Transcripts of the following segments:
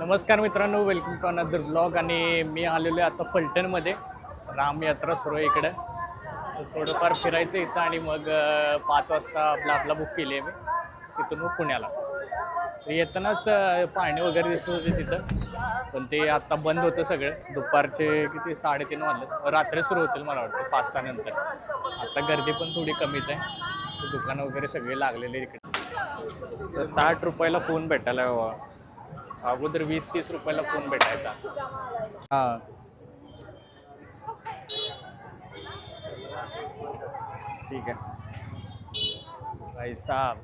नमस्कार मित्रांनो welcome to another blog आणि मी आलेलो आहे आता फलटणमध्ये. राम यात्रा सुरू आहे इकडं. थोडंफार फिरायचं इथं आणि मग पाच वाजता आपला आपला बुक केली आहे मी. तिथून मग पुण्याला. येतानाच पाणी वगैरे दिसत होते तिथं. पण ते आत्ता बंद होतं सगळं. दुपारचे किती साडेतीन वाजले. रात्री सुरू होतील मला वाटतं पाच सहा नंतर. आता गर्दी पण थोडी कमीच आहे. दुकानं वगैरे सगळे लागलेले इकडे. तर साठ रुपयाला फोन भेटायला हवा. अगोदर वीस तीस रुपयाला फोन भेटायचा. हा. ठीक आहे. भाई साहब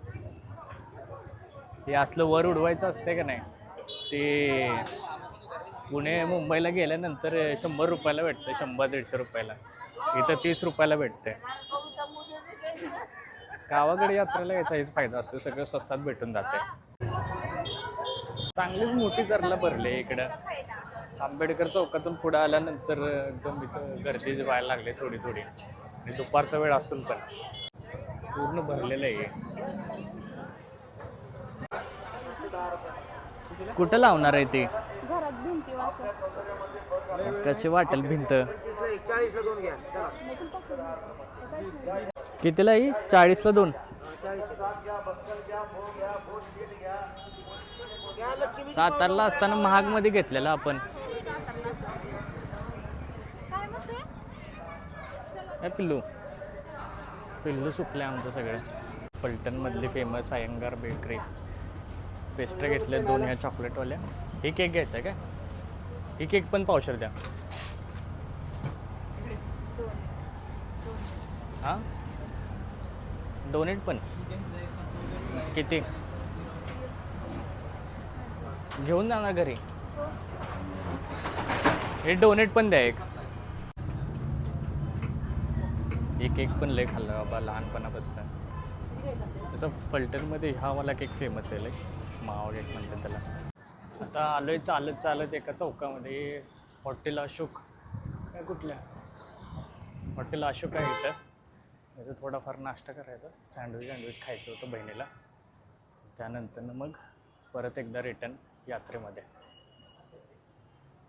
हे असलं वर उडवायचं असते का नाही? ते पुणे मुंबईला गेल्यानंतर शंभर रुपयाला भेटतं शंभर दीडशे रुपयाला. इथं तीस रुपयाला भेटते गावाकडे यात्रेला यायचा हेच फायदा असतो सगळं स्वस्तात भेटून जाते चांगलीच मोठी चरला भरले इकडं. आंबेडकर चौकातून पुढे आल्यानंतर एकदम इथं गर्दी व्हायला लागली थोडी थोडी. आणि दुपारचा वेळ असून पण. पूर्ण भरलेलं आहे. कुठं लावणार आहे ते? घरात भिंती वाचत कशी वाटेल भिंत? कितीला ही? चाळीसला दोन. सातारला असताना महागमध्ये घेतलेला आपण. पिल्लू. पिल्लू सुकले आमचं सगळं. फलटणमधली फेमस अयंगार बेकरी. पेस्ट्री घेतले दोन ह्या चॉकलेटवाल्या ही केक घ्यायचा आहे का? ही केक पण पावशर द्या. हां? डोनेट पण. किती? घेऊन जा ना घरी. हे डोनेट पण द्या एक. एक केक पण लय खाल्ला बाबा लहानपणापासून. जसं फलटणमध्ये हा मला केक फेमस आहे लय. मावा केक म्हणतात त्याला. आता आलोय चालत चालत एका चौकामध्ये. हॉटेल अशोक. काय कुठल्या? हॉटेल अशोक आहे इथं. इथं थोडाफार नाश्ता करायचा. सँडविच सँडविच खायचं होतं बहिणीला. त्यानंतर मग परत एकदा रिटर्न यात्रेमध्ये.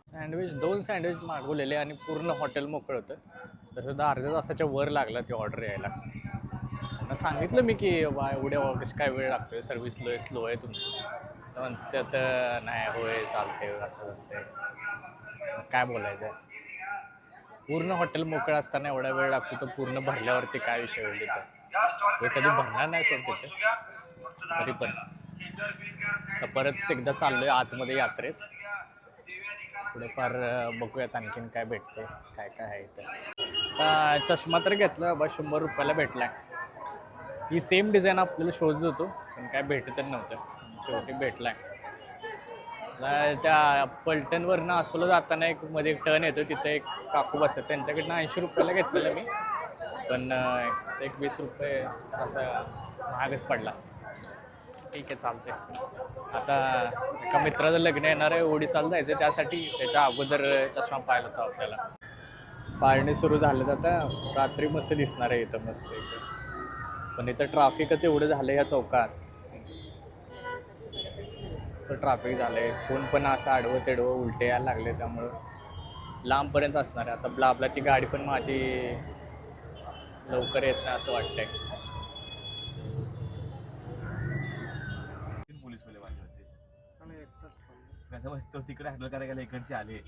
सँडविच दोन सँडविच मागवलेले आणि पूर्ण हॉटेल मोकळं होतं. तर सुद्धा अर्ध्या तासाच्या वर लागला ती ऑर्डर यायला. त्यांना सांगितलं मी की बा एवढ्या ऑफिस काय वेळ लागतोय? आहे लो स्लो आहे तुमची तर म्हणतात नाही होय चालते असं असते काय बोलायचं? आहे पूर्ण हॉटेल मोकळं असताना एवढा वेळ लागतो तर पूर्ण भरल्यावरती काय विषय होईल तिथं कधी भरणार नाही सर तिथे. तरी पण. तर परत एकदा चाललोय आतमध्ये यात्रेत. थोडंफार बघूयात आणखीन काय भेटते काय काय आहे तर चष्मा तर घेतला बाबा शंभर रुपयाला भेटलाय. ही सेम डिझाईन आपल्याला शोधत होतो पण काय भेटतच नव्हतं. शेवटी भेटलाय. त्या पलटणवरनं असोला जाताना एक मध्ये एक टर्न येतो तिथं एक काकू बसत त्यांच्याकडनं ऐंशी रुपयाला घेतलेलं मी. पण एक वीस रुपये असा महागच पडला. ठीक आहे चालते आता एका मित्राचं लग्न येणार आहे ओडिसाला जायचं त्यासाठी त्याच्या अगोदर चष्मा पाहिला होता आपल्याला. पाळणे सुरू झालं तर आता रात्री मस्त दिसणार आहे इथं मस्त इथं. पण इथं ट्राफिकच एवढं झालं या चौकात. तर ट्राफिक झालंय. कोण पण असं आडवं तेडवं उलटे यायला लागले त्यामुळं. लांबपर्यंत असणार आहे. आता ब्लाबलाची गाडी पण माझी लवकर येत नाही असं वाटतंय. पोलीस वाले तो तिकडे हँडल करायला इकडचे आले.